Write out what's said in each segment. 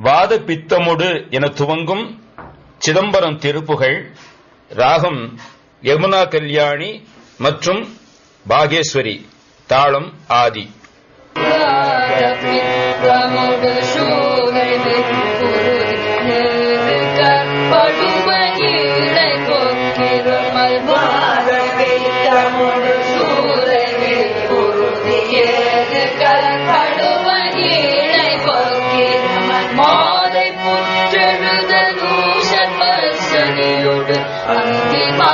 வாத பித்தமுடு என துவங்கும் சிதம்பரம் திருப்புகள் ராகம் யமுனா கல்யாணி மற்றும் பாகேஸ்வரி தாளம் ஆதி. அங்கே மா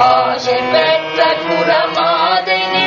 आशि मे गुरमादिनि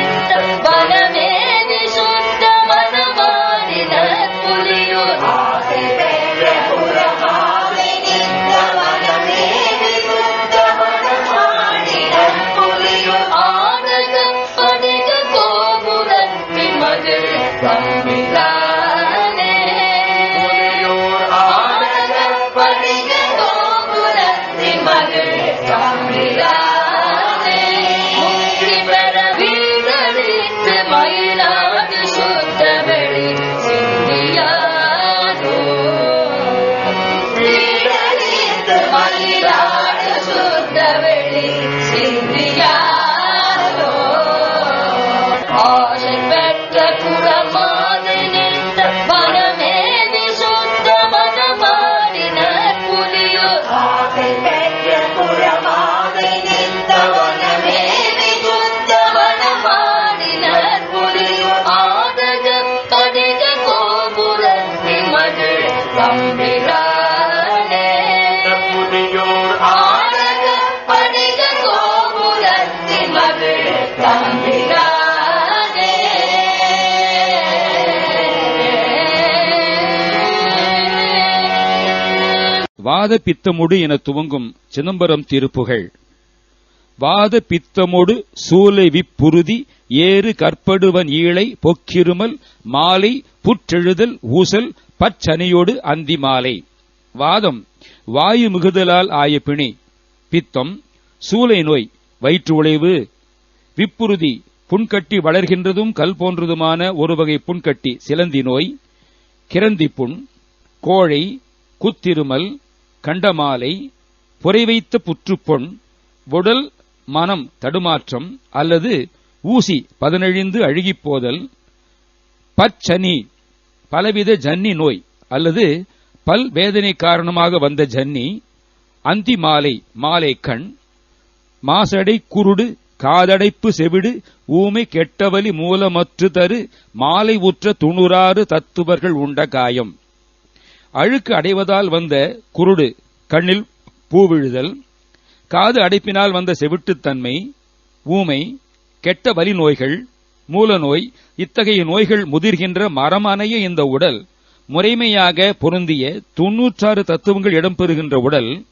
வாத பித்தமுடு என துவங்கும் சிதம்பரம் திருப்புகழ் வாத பித்தமொடு சூலை விப்புறுதி ஏறு கற்படுவன் ஈழை பொக்கிருமல் மாலை புற்றெழுதல் ஊசல் பச்சனியோடு அந்தி மாலை. வாதம் வாயு மிகுதலால் ஆய பிணி. பித்தம் சூலை நோய் வயிற்று உழைவு. விப்புறுதி புண்கட்டி வளர்கின்றதும் கல் போன்றதுமான ஒரு வகை புண்கட்டி சிலந்தி நோய். கிரந்தி புண் கோழை குத்திருமல் கண்டமாலை புரைவைத்த புற்றுப்பொன் உடல் மனம் தடுமாற்றம் அல்லது ஊசி பதனெழிந்து அழுகிப் போதல் பச்சனி பலவித ஜன்னி நோய் அல்லது பல் வேதனை காரணமாக வந்த ஜன்னி அந்தி மாலை மாலை கண் மாசடை குருடு காதடைப்பு செவிடு ஊமை கெட்டவலி மூலமற்று தரு மாலை உற்ற துணுராறு தத்துவர்கள் உண்ட காயம். அழுக்கு அடைவதால் வந்த குருடு கண்ணில் பூவிழுதல் காது அடைப்பினால் வந்த செவிட்டுத்தன்மை ஊமை கெட்ட வலி நோய்கள் மூலநோய் இத்தகைய நோய்கள் முதிர்கின்ற மரமானைய இந்த உடல். முறைமையாக பொருந்திய தொன்னூற்றாறு தத்துவங்கள் இடம்பெறுகின்ற உடல்.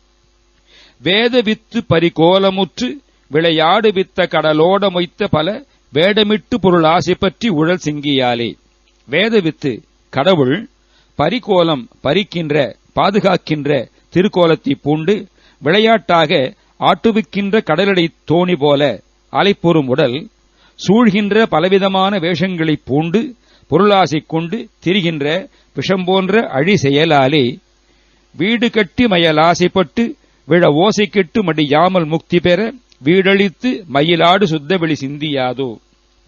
வேத வித்து பரிகோலமுற்று விளையாடு வித்த கடலோட மொய்த்த பல வேடமிட்டு பொருள் ஆசை பற்றி உழல் சிங்கியாலே. வேத வித்து கடவுள் பரிகோலம் பறிக்கின்ற பாதுகாக்கின்ற திருக்கோலத்தை பூண்டு விளையாட்டாக ஆட்டுவிக்கின்ற கடலடை தோணி போல அலைப்பொறும் உடல் சூழ்கின்ற பலவிதமான வேஷங்களைப் பூண்டு பொருளாசை கொண்டு திரிகின்ற விஷம் போன்ற அழி செயலாலே வீடு கட்டி மயல் ஆசைப்பட்டு விழ ஓசை கெட்டு மடியாமல் முக்தி பெற வீடழித்து மயிலாடு சுத்தவெளி சிந்தியாதோ.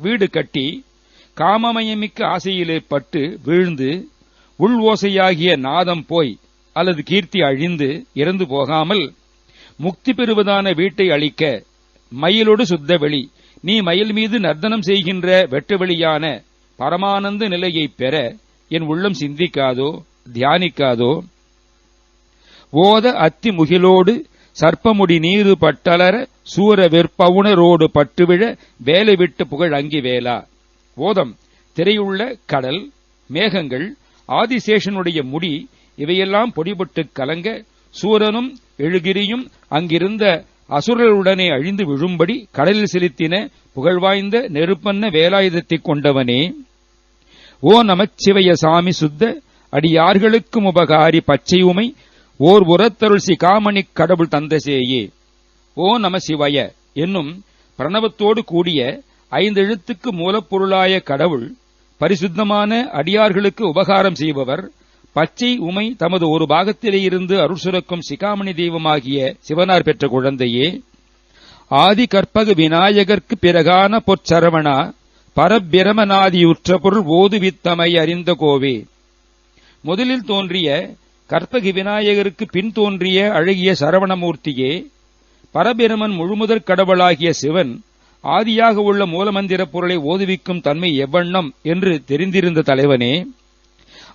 வீடு கட்டி காமமயமிக்க ஆசையிலே பட்டு வீழ்ந்து உள் ஓசையாகிய நாதம் போய் அல்லது கீர்த்தி அழிந்து இறந்து போகாமல் முக்தி பெறுவதான வீட்டை அளிக்க மயிலோடு சுத்தவெளி நீ மயில் மீது நர்த்தனம் செய்கின்ற வெட்டுவெளியான பரமானந்த நிலையைப் பெற என் உள்ளம் சிந்திக்காதோ தியானிக்காதோ? ஓத அத்தி முகிலோடு சர்ப்பமுடி நீரு பட்டலர சூர வெற்பவுணரோடு பட்டுவிழ வேலை விட்டு புகழ் அங்கி வேலா ஓதம் திரையுள்ள கடல் மேகங்கள் ஆதிசேஷனுடைய முடி இவையெல்லாம் பொடிபட்டு கலங்க சூரனும் எழுகிரியும் அங்கிருந்த அசுரருடனே அழிந்து விழும்படி கடலில் செலுத்தின புகழ்வாய்ந்த நெருப்பன்ன வேலாயுதத்தைக் கொண்டவனே. ஓ நமச்சிவய சாமி சுத்த அடியார்களுக்கும் உபகாரி பச்சை உமை ஓர் உரத்தருள் சிகாமணி கடவுள் தந்தசேயே. ஓ நம சிவய என்னும் பிரணவத்தோடு கூடிய ஐந்தெழுத்துக்கு மூலப்பொருளாய கடவுள் பரிசுத்தமான அடியார்களுக்கு உபகாரம் செய்பவர் பச்சை உமை தமது ஒரு பாகத்திலே இருந்து அருள் சுரக்கும் சிகாமணி தெய்வமாகிய சிவனார் பெற்ற குழந்தையே ஆதி கற்பக விநாயகர்க்கு பிறகான பொற்சரவணா பரபிரமநாதியுற்ற பொருள் ஓதுவித்தமை அறிந்த கோவே. முதலில் தோன்றிய கற்பகி விநாயகருக்கு பின் தோன்றிய அழகிய சரவணமூர்த்தியே பரபிரமன் முழுமுதற் கடவுளாகிய சிவன் ஆதியாக உள்ள மூலமந்திர பொருளை ஓதுவிக்கும் தன்மை எவ்வண்ணம் என்று தெரிந்திருந்த தலைவனே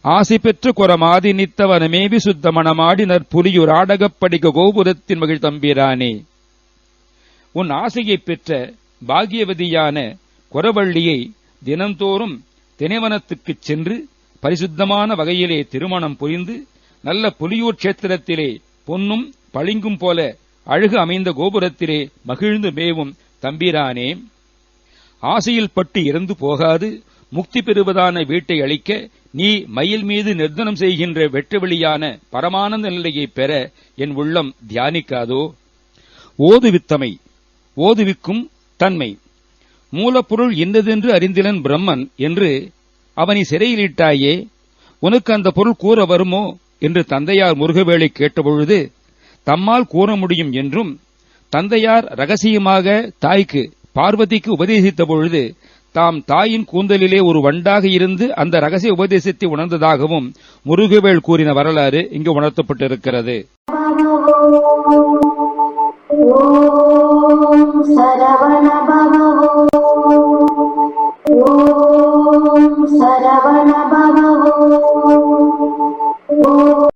ஆசை பெற்று குரமாதி நித்தவனமேவி சுத்த மனமாடி நற்புலியுர் ஆடகப்படிக கோபுரத்தின் மகிழ் தம்பிரானே. உன் ஆசையைப் பெற்ற பாகியவதியான குரவள்ளியை தினந்தோறும் தினைவனத்துக்குச் சென்று பரிசுத்தமான வகையிலே திருமணம் புரிந்து நல்ல புலியூர் கஷேத்திரத்திலே பொன்னும் பளிங்கும் போல அழகு அமைந்த கோபுரத்திலே மகிழ்ந்து மேவும் தம்பிரானே ஆசையில் பட்டு இறந்து போகாது முக்தி பெறுவதான வீட்டை அளிக்க நீ மயில் மீது நிர்தனம் செய்கின்ற வெற்றவெளியான பரமானந்த நிலையைப் பெற என் உள்ளம் தியானிக்காதோ? ஓதுவித்தமை ஓதுவிக்கும் தன்மை. மூலப்பொருள் இன்னதென்று அறிந்திலன் பிரம்மன் என்று அவனை சிறையிலிட்டாயே உனக்கு அந்த பொருள் கூற வருமோ? என்று தந்தையார் முருகவேளை கேட்டபொழுது தம்மால் கூற முடியும் என்றும் தந்தையார் ரகசியமாக தாய்க்கு பார்வதிக்கு உபதேசித்த பொழுது தாம் தாயின் கூந்தலிலே ஒரு வண்டாக இருந்து அந்த ரகசிய உபதேசத்தை உணர்ந்ததாகவும் முருகவேள் கூறின வரலாறு இங்கு உணர்த்தப்பட்டிருக்கிறது. சரவண